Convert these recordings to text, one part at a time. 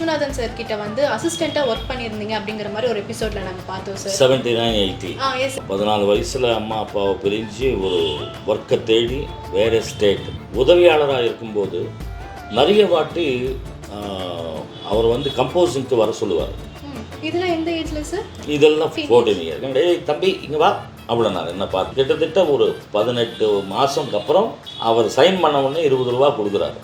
Viswanathan sir கிட்ட வந்து அசிஸ்டண்ட்டாக ஒர்க் பண்ணியிருந்தீங்க அப்படிங்கிற மாதிரி ஒரு எபிசோட்ல நாங்கள் பார்த்தோம் சார் செவன்டி நைன் எயிட்டி ஆ எஸ் பதினாலு வயசில் அம்மா அப்பாவை பிரிஞ்சு ஒரு ஒர்க்கை தேடி வேறு ஸ்டேட் உதவியாளராக இருக்கும்போது நிறைய வாட்டி அவர் வந்து கம்போசிங்க்கு வர சொல்லுவார். இதெல்லாம் எந்த ஏஜ்ல சார் இதெல்லாம் ஃபோர்டீன் இயர் டேய் தம்பி இங்கே வா. அப்படின்னாரு என்ன பார்த்து கிட்டத்தட்ட ஒரு பதினெட்டு மாதம்க்கு அப்புறம் அவர் சைன் பண்ண உடனே இருபது ரூபா கொடுக்குறாரு.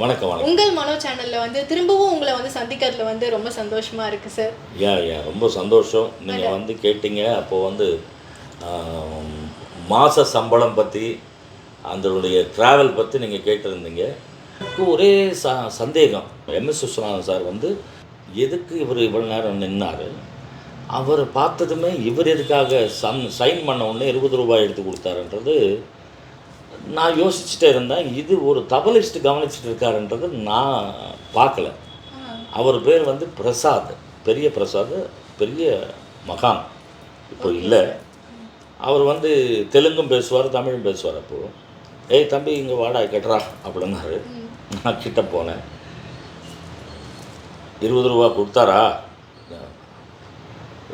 வணக்கம் வணக்கம். உங்கள் மனோ சேனல்ல வந்து திரும்பவும் உங்களை வந்து சந்திக்கிறதுல வந்து ரொம்ப சந்தோஷமா இருக்கு சார் ஏன் ஏன் ரொம்ப சந்தோஷம். நீங்கள் வந்து கேட்டீங்க. அப்போ வந்து மாச சம்பளம் பற்றி அதனுடைய ட்ராவல் பற்றி நீங்கள் கேட்டிருந்தீங்க. எனக்கு ஒரே ச சந்தேகம். எம்எஸ் விஸ்வநாதன் சார் வந்து எதுக்கு இவர் இவ்வளோ நேரம் நின்னார்? அவரை பார்த்ததுமே இவர் எதுக்காக சன் சைன் பண்ண உடனே இருபது ரூபாய் எடுத்து கொடுத்தாருன்றது நான் யோசிச்சுட்டே இருந்தேன் இது ஒரு தபலிஸ்ட் கவனிச்சுட்டு இருக்காருன்றது நான் பார்க்கல. அவர் பேர் வந்து பிரசாத் பெரிய பிரசாத் பெரிய மகான். இப்போ இல்லை. அவர் வந்து தெலுங்கும் பேசுவார் தமிழும் பேசுவார் அப்போது ஏய் தம்பி இங்கே வாடா கெட்டுறா அப்படின்னாரு. நான் கிட்ட போனேன். இருபது ரூபா கொடுத்தாரா?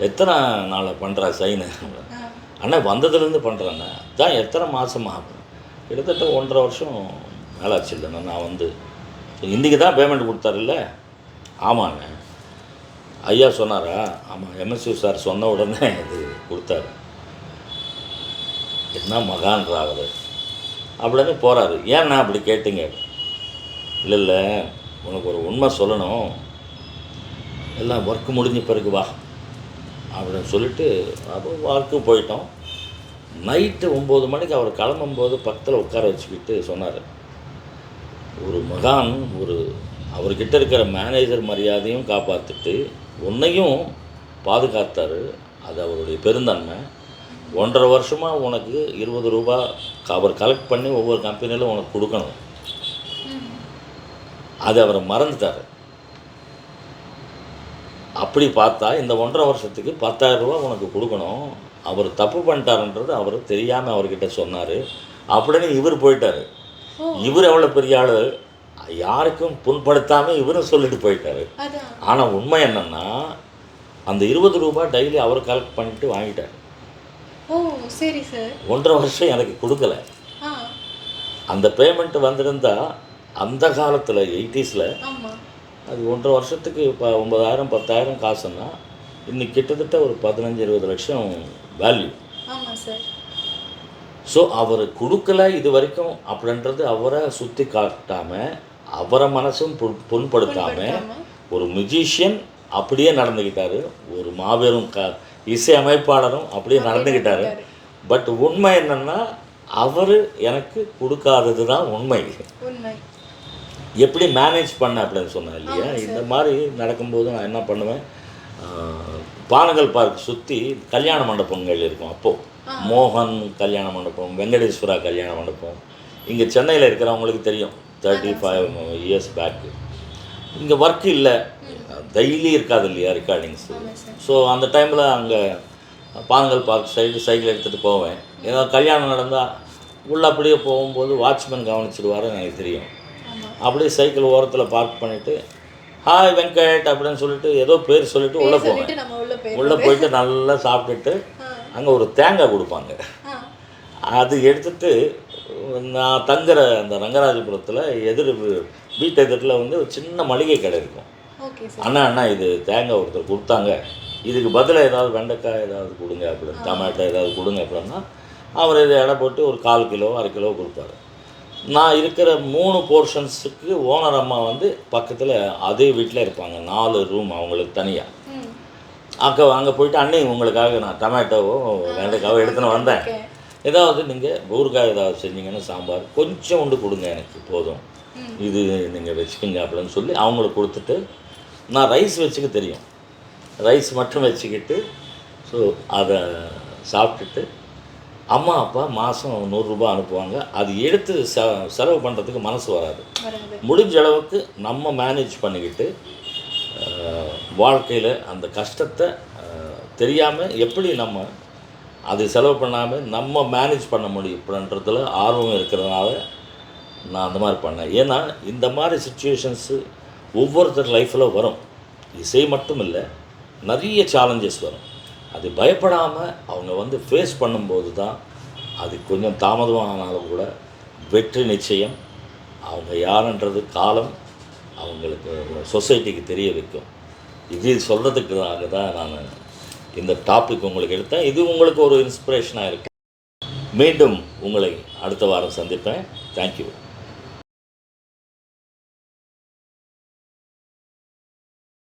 எத்தனை நாளை பண்ணுறா சைனு? அண்ணா வந்ததுலேருந்து பண்ணுறேண்ணே தான் எத்தனை மாதமா கிட்டத்தட்ட ஒன்றரை வருஷம் மேலாச்சு இல்லைண்ணா நான் வந்து இன்றைக்கி தான் பேமெண்ட் கொடுத்தாருல்ல? ஆமாங்க. ஐயா சொன்னாரா? ஆமாம் எம்எஸ்சி சார் சொன்ன உடனே இது கொடுத்தாரு. என்ன மகான் அவர் அப்படின்னு போகிறாரு ஏன்னா அப்படி கேட்டீங்க? இல்லை இல்லை. உனக்கு ஒரு உண்மை சொல்லணும். எல்லாம் ஒர்க்கு முடிஞ்ச பிறகு வா. அப்படின்னு சொல்லிட்டு அப்போ ஒர்க்கு போயிட்டோம். நைட்டு ஒம்பது மணிக்கு அவர் கிளம்பும்போது பக்கத்தில் உட்கார வச்சுக்கிட்டு சொன்னார். ஒரு மகான் ஒரு அவர்கிட்ட இருக்கிற மேனேஜர் மரியாதையும் காப்பாற்றிட்டு உன்னையும் பாதுகாத்தார். அது அவருடைய பெருந்தன்மை. ஒன்றரை வருஷமாக உனக்கு இருபது ரூபா அவர் கலெக்ட் பண்ணி ஒவ்வொரு கம்பெனியிலும் உனக்கு கொடுக்கணும். அது அவரை மறந்துட்டார். அப்படி பார்த்தா இந்த ஒன்றரை வருஷத்துக்கு பத்தாயிரம் ரூபா உனக்கு கொடுக்கணும். அவர் தப்பு பண்ணிட்டாருன்றது அவர் தெரியாமல் அவர்கிட்ட சொன்னார். அப்படின்னு இவர் போயிட்டார். இவர் எவ்வளோ பெரிய ஆள்? யாருக்கும் புண்படுத்தாமல் இவரும் சொல்லிட்டு போயிட்டாரு. ஆனால் உண்மை என்னன்னா அந்த இருபது ரூபாய் டெய்லி அவர் கலெக்ட் பண்ணிட்டு வாங்கிட்டார். ஓ சரி சார் ஒன்றரை வருஷம் எனக்கு கொடுக்கல. அந்த பேமெண்ட் வந்திருந்தா அந்த காலத்தில் எயிட்டிஸில் அது ஒன்றரை வருஷத்துக்கு இப்போ ஒன்பதாயிரம் பத்தாயிரம் காசுன்னா இன்னைக்கு கிட்டத்தட்ட ஒரு பதினஞ்சு இருபது லட்சம் வேல்யூ சார் ஸோ அவர் கொடுக்கல இது வரைக்கும் அப்படின்றது அவரை சுற்றி காட்டாமல் அவரை மனசும் புண் புண்படுத்தாமல் புண்படுத்தாம. ஒரு மியூசிஷியன் அப்படியே நடந்துக்கிட்டாரு ஒரு மாபெரும் க இசை அமைப்பாளரும் அப்படியே நடந்துக்கிட்டாரு பட் உண்மை என்னன்னா அவர் எனக்கு கொடுக்காதது தான் உண்மை. உண்மை. எப்படி மேனேஜ் பண்ண அப்படின்னு சொன்னேன் இல்லையா? இந்த மாதிரி நடக்கும்போது நான் என்ன பண்ணுவேன்? பானகல் பார்க் சுற்றி கல்யாண மண்டபங்கள் இருக்கும் அப்போது மோகன் கல்யாண மண்டபம் வெங்கடேஸ்வரா கல்யாண மண்டபம். இங்கே சென்னையில் இருக்கிறவங்களுக்கு தெரியும். தேர்ட்டி ஃபைவ் இயர்ஸ் பேக்கு இங்கே ஒர்க் இல்லை. டெய்லி இருக்காது இல்லையா ரெக்கார்டிங்ஸ் ஸோ அந்த டைமில் அங்கே பானகல் பார்க் சைடு சைக்கிள் எடுத்துகிட்டு போவேன். ஏதாவது கல்யாணம் நடந்தால் உள்ளே அப்படியே போகும்போது வாட்ச்மேன் கவனிச்சிடுவாரு எனக்கு தெரியும். அப்படியே சைக்கிள் ஓரத்தில் பார்க் பண்ணிவிட்டு ஹாய் வெங்கட் அப்படின்னு சொல்லிட்டு ஏதோ பேர் சொல்லிட்டு உள்ளே போவேன். உள்ள போய் உள்ளே போயிட்டு நல்லா சாப்பிட்டுட்டு அங்கே ஒரு தேங்காய் கொடுப்பாங்க. அது எடுத்துட்டு நான் தங்குற அந்த ரங்கராஜபுரத்தில் எதிர் வீட்டு எதிரில் வந்து ஒரு சின்ன மளிகை கடை இருக்கும். அண்ணா அண்ணா இது தேங்காய் ஒருத்தர் கொடுத்தாங்க. இதுக்கு பதிலாக ஏதாவது வெண்டைக்காய் ஏதாவது கொடுங்க அப்படின்னு டொமேட்டோ ஏதாவது கொடுங்க அப்படின்னா அவர் இதை எடை போட்டு ஒரு கால் கிலோ அரை கிலோ கொடுப்பாரு. நான் இருக்கிற மூணு போர்ஷன்ஸுக்கு ஓனர் அம்மா வந்து பக்கத்தில் அதே வீட்டில் இருப்பாங்க. நாலு ரூம் அவங்களுக்கு தனியாக அங்கே அங்கே போயிட்டு அண்ணி உங்களுக்காக நான் டொமேட்டோவோ வெண்டைக்காவோ எடுத்துன்னு வந்தேன். ஏதாவது நீங்கள் ஊறுகாய் ஏதாவது செஞ்சீங்கன்னா சாம்பார் கொஞ்சம் உண்டு கொடுங்க எனக்கு போதும். இது நீங்கள் வச்சுக்கோங்க அப்படின்னு சொல்லி அவங்களுக்கு கொடுத்துட்டு நான் ரைஸ் வச்சுக்க தெரியும். ரைஸ் மட்டும் வச்சுக்கிட்டு ஸோ அதை சாப்பிட்டுட்டு அம்மா அப்பா மாதம் நூறுரூபா அனுப்புவாங்க. அது எடுத்து செ செலவு பண்ணுறதுக்கு மனசு வராது. முடிஞ்ச அளவுக்கு நம்ம மேனேஜ் பண்ணிக்கிட்டு வாழ்க்கையில் அந்த கஷ்டத்தை தெரியாமல் எப்படி நம்ம அது செலவு பண்ணாமல் நம்ம மேனேஜ் பண்ண முடியும்ன்றதுல ஆர்வம் இருக்கிறதுனால நான் அந்த மாதிரி பண்ணேன். ஏன்னா இந்த மாதிரி சுச்சுவேஷன்ஸு ஒவ்வொருத்தர் லைஃப்பில் வரும். இசை மட்டும் இல்லை நிறைய சேலஞ்சஸ் வரும். அது பயப்படாமல் அவங்க வந்து ஃபேஸ் பண்ணும்போது தான் அது கொஞ்சம் தாமதமானாலும் கூட வெற்றி நிச்சயம். அவங்க யாருன்றது காலம் அவங்களுக்கு சொசைட்டிக்கு தெரிய வைக்கும். இது சொல்கிறதுக்காக தான் நான் இந்த டாபிக் உங்களுக்கு எடுத்தேன். இது உங்களுக்கு ஒரு இன்ஸ்பிரேஷனாக இருக்கு. மீண்டும் உங்களை அடுத்த வாரம் சந்திப்பேன். தேங்க்யூ